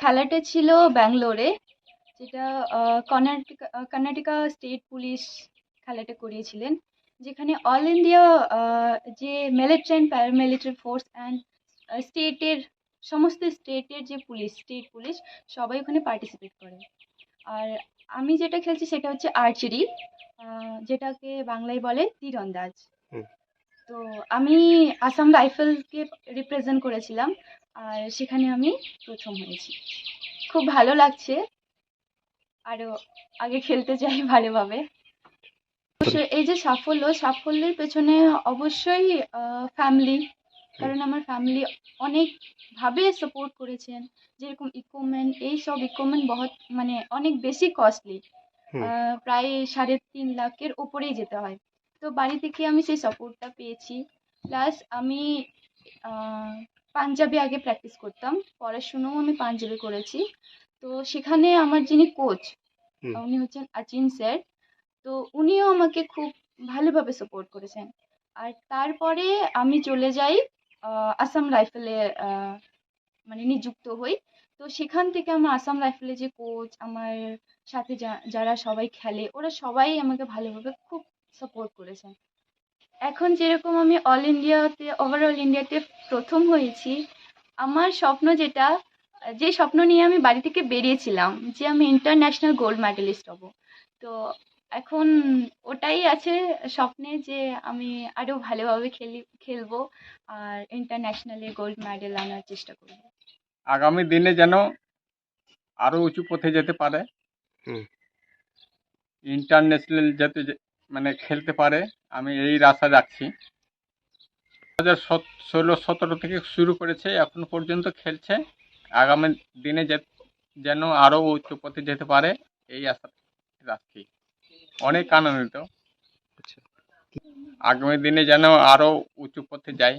খেলাটা ছিল ব্যাঙ্গালোরে যেটা কর্ণাটকা কর্ণাটকা স্টেট পুলিশ খেলাটা করিয়েছিলেন যেখানে অল ইন্ডিয়া যে military and paramilitary force and স্টেটের সমস্ত স্টেটের যে পুলিশ স্টেট পুলিশ সবাই ওখানে পার্টিসিপেট করে। আর আমি যেটা খেলছি সেটা হচ্ছে আর্চারি যেটাকে বাংলায় বলে তীরন্দাজ। তো আমি আসাম রাইফেলকে রিপ্রেজেন্ট করেছিলাম। আর সেখানে আমি প্রথম হয়েছি। খুব ভালো লাগছে। আরও আগে খেলতে চাই ভালোভাবে। এই যে সাফল্য সাফল্যের পেছনে অবশ্যই ফ্যামিলি কারণ আমার ফ্যামিলি অনেকভাবে সাপোর্ট করেছেন। যেরকম ইকুইপমেন্ট এই সব ইকুইপমেন্ট বহুত মানে অনেক বেশি কস্টলি প্রায় সাড়ে তিন লাখের ওপরেই যেতে হয়। তো বাড়ি থেকে আমি সেই সাপোর্টটা পেয়েছি। প্লাস আমি পাঞ্জাবি আগে প্র্যাকটিস করতাম। পড়াশুনোও আমি পাঞ্জাবি করেছি তো সেখানে আমার যিনি কোচ উনি হচ্ছেন আচিন স্যার তো উনিও আমাকে খুব ভালোভাবে সাপোর্ট করেছেন। আর তারপরে আমি চলে যাই আসাম রাইফেলে মানে নিযুক্ত হই। তো সেখান থেকে আমার আসাম রাইফেলে যে কোচ আমার সাথে যা- যারা সবাই খেলে ওরা সবাই আমাকে ভালোভাবে খুব সাপোর্ট করেছেন। এখন যেরকম আমি অল ইন্ডিয়াতে ওভারঅল ইন্ডিয়াতে প্রথম হয়েছি আমার স্বপ্ন যেটা যে স্বপ্ন নিয়ে আমি বাড়ি থেকে বেরিয়েছিলাম যে আমি ইন্টারন্যাশনাল গোল্ড মেডেলিস্ট হব। তো এখন ওটাই আছে স্বপ্নে যে আমি আরও ভালোভাবে খেলি খেলব আর ইন্টারন্যাশনালে গোল্ড মেডেল আনার চেষ্টা করব। আগামী দিনে যেন আরও উঁচু পথে যেতে পারে। ইন্টারন্যাশনাল যাতে মানে খেলতে পারে আমি এই আশা রাখছি দু হাজার ষোলো সতেরো থেকে শুরু করেছে এখন পর্যন্ত খেলছে। আগামী দিনে যেন আরও উচ্চ পথে যেতে পারে এই আশা রাখছি। অনেক আনন্দিত। আচ্ছা। আগামী দিনে যেন আরও উঁচু পথে যায়